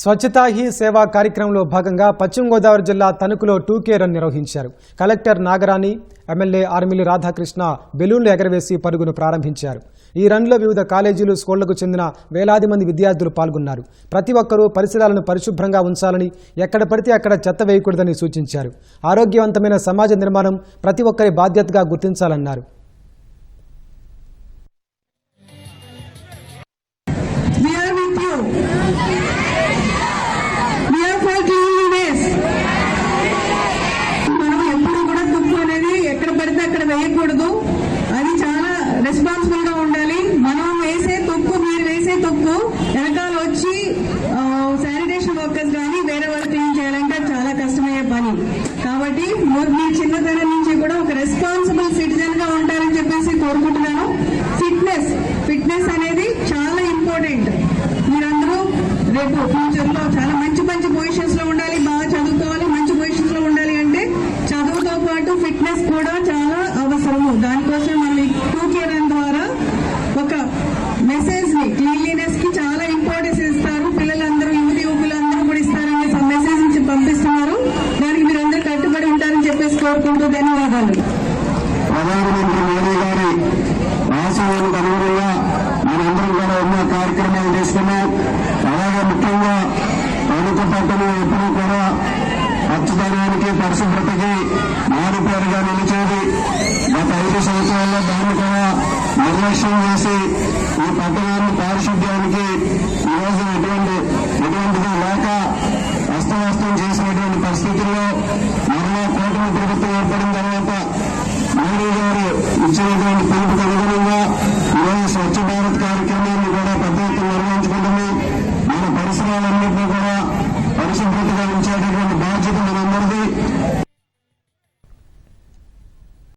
స్వచ్ఛతా he సేవా కార్యక్రమంలో భాగంగా పశ్చిమ గోదావరి జిల్లా తణుకులో టూకే రన్ నిర్వహించారు. కలెక్టర్ నాగరాణి ఎమ్మెల్యే ఆర్మిలి రాధాకృష్ణ బెలూన్లు ఎగరవేసి పరుగును ప్రారంభించారు. ఈ రన్లో వివిధ కాలేజీలు స్కూళ్ళకు చెందిన వేలాది మంది విద్యార్థులు పాల్గొన్నారు. ప్రతి ఒక్కరూ పరిసరాలను పరిశుభ్రంగా ఉంచాలని ఎక్కడ పడితే అక్కడ చెత్త వేయకూడదని సూచించారు. ఆరోగ్యవంతమైన సమాజ నిర్మాణం ప్రతి ఒక్కరి బాధ్యతగా గుర్తించాలన్నారు. పడితే అక్కడ వేయకూడదు మెసేజ్ని క్లీన్లీనెస్కి చాలా ఇంపార్టెన్స్ ఇస్తారు. పిల్లలందరూ యువతి యువకులందరూ కూడా ఇస్తారని మెసేజ్ నుంచి పంపిస్తున్నారు. దానికి మీరు అందరూ కట్టుబడి ఉంటారని చెప్పేసి కోరుకుంటూ ధన్యవాదాలు. ప్రధానమంత్రి మోడీ గారి ఆశయాలకు అనుగుణంగా మనందరం కూడా ఎన్నో కార్యక్రమాలు తీసుకున్నాం అలాగే ముఖ్యంగా తణుకు పట్టణం ఎప్పుడూ కూడా పచ్చదనానికి పరిశుభ్రతకి నిర్లక్ష్యం చేసి ఈ పట్టణాన్ని పారిశుద్ధ్యానికి ఈరోజు ఎటువంటి